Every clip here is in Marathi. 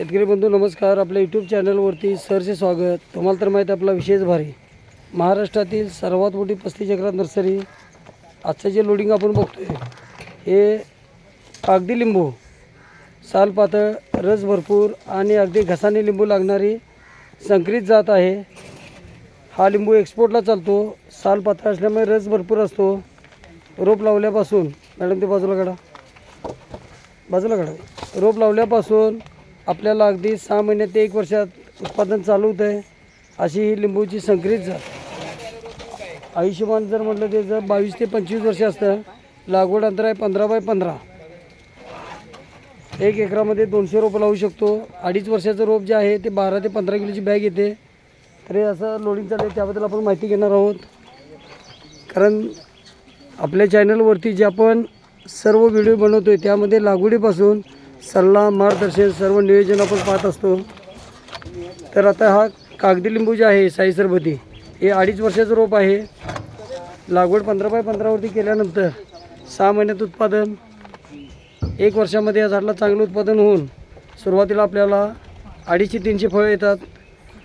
शेतकरी बंधू नमस्कार. आपल्या यूट्यूब चॅनलवरती सरचे स्वागत. तुम्हाला तर माहीत आपला विशेष भारी. महाराष्ट्रातील सर्वात मोठी पस्तीस एकरात नर्सरी. आजचं जे लोडिंग आपण बघतोय हे कागदी लिंबू साल पातळ रस भरपूर आणि अगदी घसाने लिंबू लागणारी संकरित जात आहे. हा लिंबू एक्सपोर्टला चालतो. साल पातळ असल्यामुळे रस भरपूर असतो. रोप लावल्यापासून मॅडम ते बाजूला काढा. बाजूला काढा. रोप लावल्यापासून आपल्याला अगदी सहा महिन्यात ते एक वर्षात उत्पादन चालू होतं आहे. अशी ही लिंबूची संकरित जात. आयुष्यमान जर म्हटलं ते जर बावीस ते पंचवीस वर्ष असतं. लागवड अंतर आहे पंधरा बाय पंधरा. एक एकरामध्ये दोनशे रोपं लावू शकतो. अडीच वर्षाचं रोप जे आहे ते बारा ते पंधरा किलोची बॅग येते. तर हे असं लोडिंग चालू आहे त्याबद्दल आपण माहिती घेणार आहोत. कारण आपल्या चॅनलवरती जे आपण सर्व व्हिडिओ बनवतो आहे त्यामध्ये लागवडीपासून सल्ला मार्गदर्शन सर्व नियोजन आपण पाहत असतो. तर आता हा कागदी लिंबू जे आहे साई सरबती हे अडीच वर्षाचं रोप आहे. लागवड पंधरा बाय पंधरावरती केल्यानंतर सहा महिन्यात उत्पादन एक वर्षामध्ये या झाडाला चांगलं उत्पादन होऊन सुरुवातीला आपल्याला अडीचशे तीनशे फळं येतात.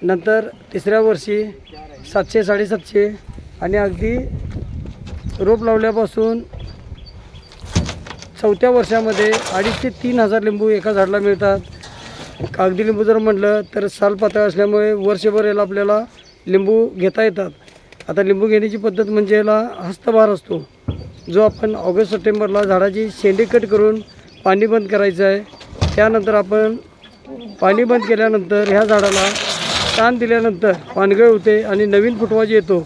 नंतर तिसऱ्या वर्षी सातशे साडेसातशे आणि अगदी रोप लावल्यापासून चौथ्या वर्षामध्ये अडीच ते तीन हजार लिंबू एका झाडाला मिळतात. कागदी लिंबू जर म्हटलं तर साल पातळ असल्यामुळे वर्षभर याला आपल्याला लिंबू घेता येतात. आता लिंबू घेण्याची पद्धत म्हणजे याला हस्तभार असतो. जो आपण ऑगस्ट सप्टेंबरला झाडाची शेंडी कट करून पाणी बंद करायचं आहे. त्यानंतर आपण पाणी बंद केल्यानंतर ह्या झाडाला ताण दिल्यानंतर पानगळ होते आणि नवीन फुटवा जे येतो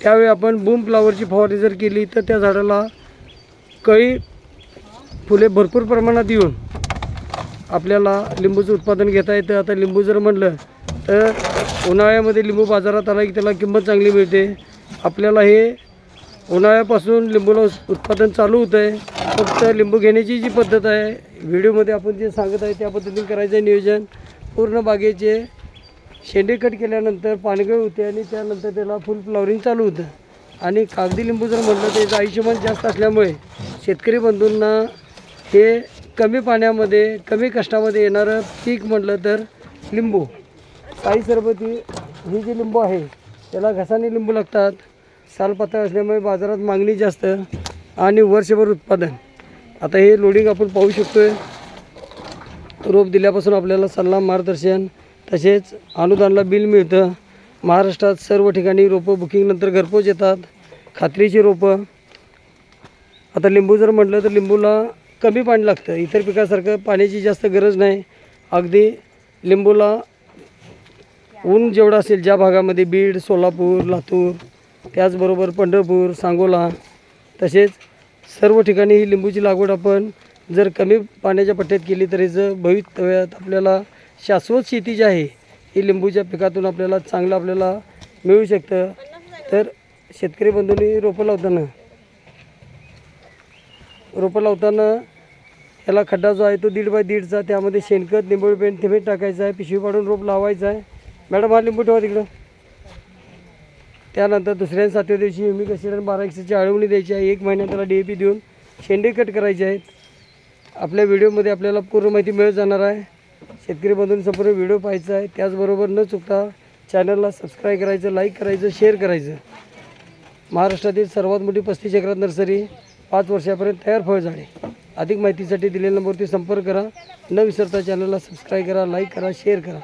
त्यावेळी आपण बूम फ्लावरची फवारणी जर केली तर त्या झाडाला कळी फुले भरपूर प्रमाणात येऊन आपल्याला लिंबूचं उत्पादन घेता येतं. आता लिंबू जर म्हणलं तर उन्हाळ्यामध्ये लिंबू बाजारात आला की त्याला किंमत चांगली मिळते. आपल्याला हे उन्हाळ्यापासून लिंबूला उत्पादन चालू होतं आहे फक्त लिंबू घेण्याची जी पद्धत आहे व्हिडिओमध्ये आपण जे सांगत आहे त्या पद्धतीने करायचं आहे नियोजन. पूर्ण बागेचे शेंडे कट केल्यानंतर पानगळ होते आणि त्यानंतर त्याला फुल फ्लॉवरिंग चालू होतं. आणि कागदी लिंबू जर म्हटलं तर त्याचं आयुष्यमान जास्त असल्यामुळे शेतकरी बंधूंना हे कमी पाण्यामध्ये कमी कष्टामध्ये येणारं पीक म्हटलं तर लिंबू. काही सरबती ही जी लिंबू आहे त्याला घसाने लिंबू लागतात. साल पातळ असल्यामुळे बाजारात मागणी जास्त आणि वर्षभर उत्पादन. आता हे लोडिंग आपण पाहू शकतो आहे रोप दिल्यापासून आपल्याला सल्ला मार्गदर्शन तसेच अनुदानला बिल मिळतं. महाराष्ट्रात सर्व ठिकाणी रोपं बुकिंगनंतर घरपोच येतात. खात्रीची रोपं. आता लिंबू जर म्हटलं तर लिंबूला कमी पाणी लागतं. इतर पिकासारखं पाण्याची जास्त गरज नाही. अगदी लिंबूला ऊन जेवढं असेल ज्या भागामध्ये बीड सोलापूर लातूर त्याचबरोबर पंढरपूर सांगोला तसेच सर्व ठिकाणी ही लिंबूची लागवड आपण जर कमी पाण्याच्या पट्ट्यात केली तर याचं भवितव्यात आपल्याला शाश्वत शेती जी आहे ही लिंबूच्या पिकातून आपल्याला चांगलं आपल्याला मिळू शकतं. तर शेतकरी बंधूंनी रोपं लावताना रोपं लावताना त्याला खड्डा जो आहे तो दीड बाय दीडचा त्यामध्ये शेणखत निंबोळी पेंट थिमेट टाकायचं आहे पिशवी पाडून रोप लावायचं आहे. मॅडम हा लिंबू ठेवा तिकडं. त्यानंतर दुसऱ्या सातव्या दिवशी युमिक ॲसिड बारा एकशेची आळवणी द्यायची आहे. एक महिन्यात त्याला डी ए पी देऊन शेंडे कट करायचे आहेत. आपल्या व्हिडिओमध्ये आपल्याला पूर्ण माहिती मिळत जाणार आहे. शेतकरी बंधूंनी संपूर्ण व्हिडिओ पाहायचा आहे. त्याचबरोबर न चुकता चॅनलला सबस्क्राईब करायचं लाईक करायचं शेअर करायचं. महाराष्ट्रातील सर्वात मोठी पस्तीस एकरात नर्सरी पाच वर्षापर्यंत तयार फळ फळझाडे. अधिक माहितीसाठी दिलेल्या नंबरवरती संपर्क करा. न विसरता चॅनलला सबस्क्राईब करा लाईक करा शेअर करा.